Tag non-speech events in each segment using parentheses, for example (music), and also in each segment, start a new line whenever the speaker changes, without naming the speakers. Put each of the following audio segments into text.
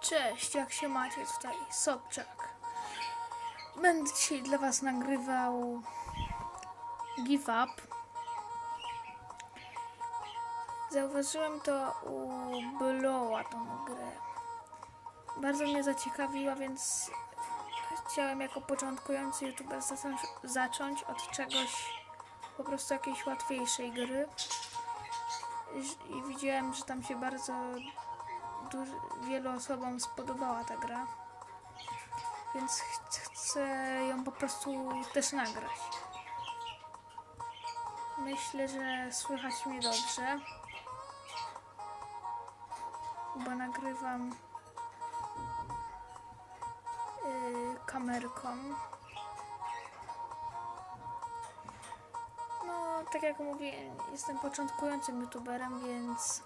Cześć, jak się macie? Tutaj Sobczak. Będę dzisiaj dla Was nagrywał Give Up. Zauważyłem to u Blowa tą grę. Bardzo mnie zaciekawiła, więc chciałem jako początkujący youtuber zacząć, od czegoś, po prostu jakiejś łatwiejszej gry. I widziałem, że tam się bardzo duży, wielu osobom spodobała ta gra. Więc ch- chcę ją po prostu też nagrać. Myślę, że słychać mnie dobrze. Bo nagrywam yy, kamerką. No, tak jak mówię, jestem początkującym youtuberem, więc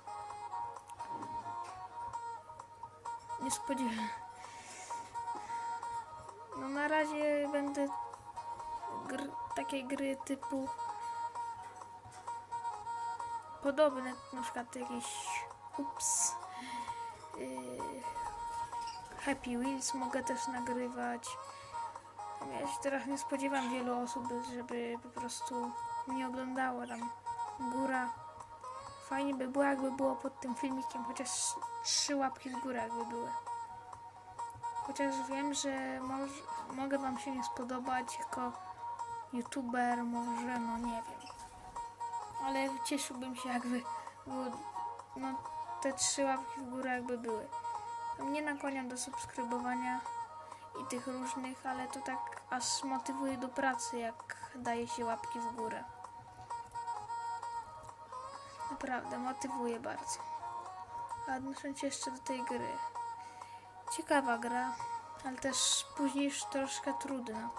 nie spodziewam. No na razie będę gr, takiej gry typu podobne, na przykład jakieś ups yy, Happy Wheels mogę też nagrywać. Ja się teraz nie spodziewam wielu osób, żeby po prostu nie oglądało tam góra. Fajnie by było, jakby było pod tym filmikiem chociaż trzy łapki w górę jakby były. Chociaż wiem, że moż, mogę Wam się nie spodobać jako youtuber, może, no nie wiem. Ale cieszyłbym się, jakby było, no, te trzy łapki w górę jakby były. Mnie nakłaniam do subskrybowania i tych różnych, ale to tak aż motywuje do pracy, jak daje się łapki w górę. Naprawdę, motywuje bardzo. A odnosząc się jeszcze do tej gry. Ciekawa gra, ale też później już troszkę trudna.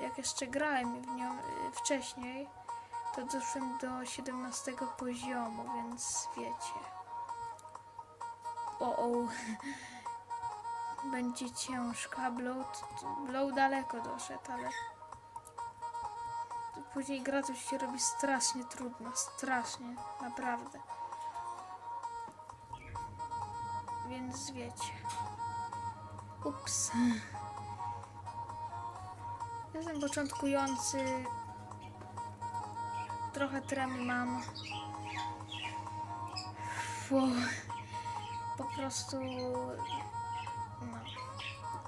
Jak jeszcze grałem w nią y, wcześniej, to doszłem do 17 poziomu, więc wiecie. O, o. (laughs) Będzie ciężka. Blow, blow daleko doszedł, ale później gra to się robi strasznie trudna. Strasznie, naprawdę. Więc wiecie. Ups. Jestem początkujący. Trochę tremy mam. Fu. Po prostu. No.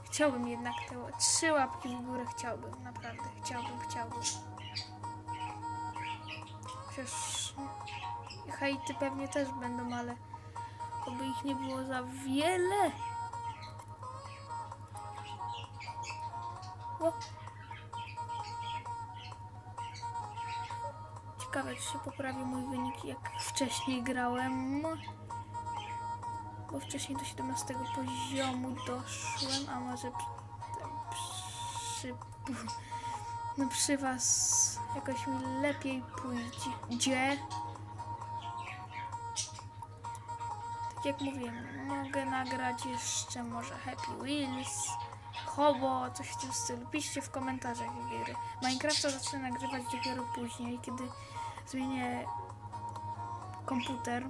Chciałbym jednak te trzy łapki w górę chciałbym, naprawdę. Chciałbym, chciałbym. Chociaż hejty pewnie też będą, ale oby ich nie było za wiele. O. Ciekawe, czy się poprawi mój wynik, jak wcześniej grałem. Bo wcześniej do 17 poziomu doszłem, a może przy, przy, no przy was jakoś mi lepiej pójdzie. Tak jak mówiłem, mogę nagrać jeszcze może Happy Wheels, Hobo, coś w tym stylu. Piszcie w komentarzach gry. Minecrafta zacznę nagrywać dopiero później, kiedy zmienię komputer.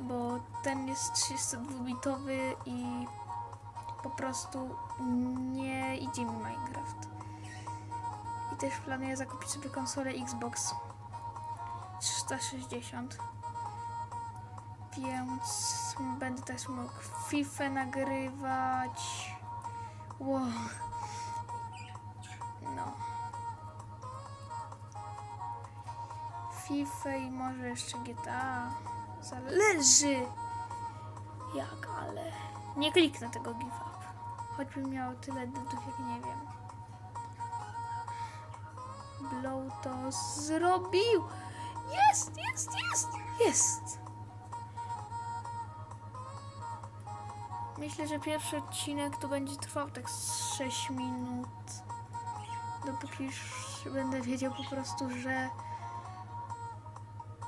Bo ten jest 32-bitowy i po prostu nie idzie mi Minecraft. I też planuję zakupić sobie konsolę Xbox 360. Więc będę też mógł FIFA nagrywać. Wow. No. FIFA i może jeszcze GTA. Zależy. Jak, ale nie kliknę tego give up. Choćbym miał tyle dudów, jak nie wiem. Blow to zrobił. Jest, jest, jest, jest. Myślę, że pierwszy odcinek to będzie trwał tak z 6 minut. Dopóki już będę wiedział po prostu, że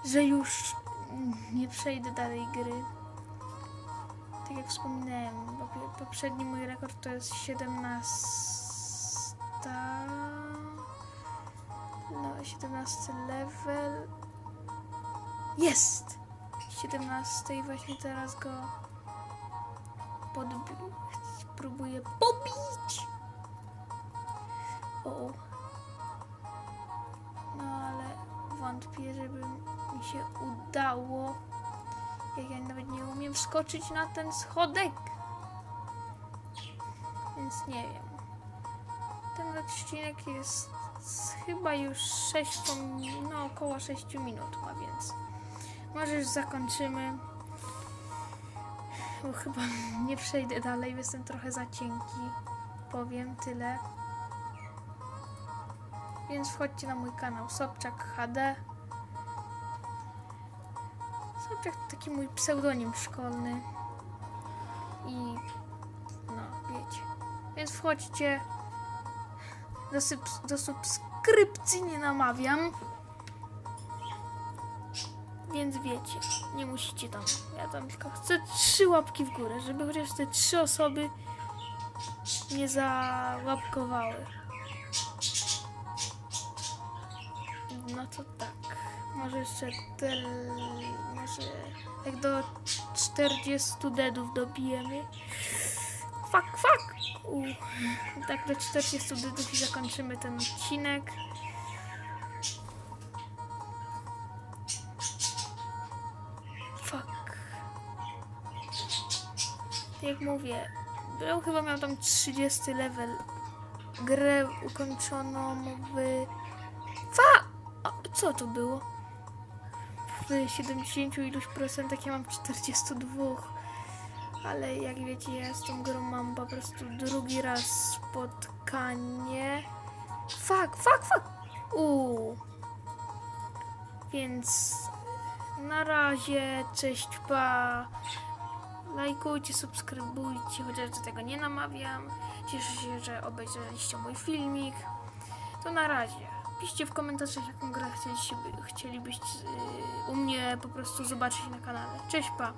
że już nie przejdę dalej gry. Tak jak wspominałem, poprzedni mój rekord to jest 17. 17 level. Jest! 17 i właśnie teraz go podbi- próbuję pobić. O. No ale wątpię, żeby mi się udało. Jak ja nawet nie umiem wskoczyć na ten schodek. Więc nie wiem. Ten odcinek jest chyba już 6, no około 6 minut ma, więc może już zakończymy. Bo chyba (laughs) nie przejdę dalej, jestem trochę za cienki. Powiem tyle. Więc wchodźcie na mój kanał Sobczak HD. Sobczak to taki mój pseudonim szkolny. I no, wiecie. Więc wchodźcie. Do, do subskrypcji nie namawiam. Więc wiecie, nie musicie tam. Ja tam tylko chcę trzy łapki w górę, żeby chociaż te trzy osoby nie załapkowały. No to tak. Może jeszcze tel... Może jak do 40 deadów dobijemy. Fuck, fuck! Tak do 40 deadów i zakończymy ten odcinek. Fuck. Jak mówię, był chyba miał tam 30 level. Grę ukończoną w... Fa! Co to było? W 70 iluś procentach ja mam 42. Ale jak wiecie, ja z tą grą mam po prostu drugi raz spotkanie. Fuck, fuck, fuck! Uuu. Więc na razie, cześć, pa. Lajkujcie, subskrybujcie, chociaż do tego nie namawiam. Cieszę się, że obejrzeliście mój filmik. To na razie. Piszcie w komentarzach, jaką grę chcielibyście, chcielibyście u mnie po prostu zobaczyć na kanale. Cześć, pa.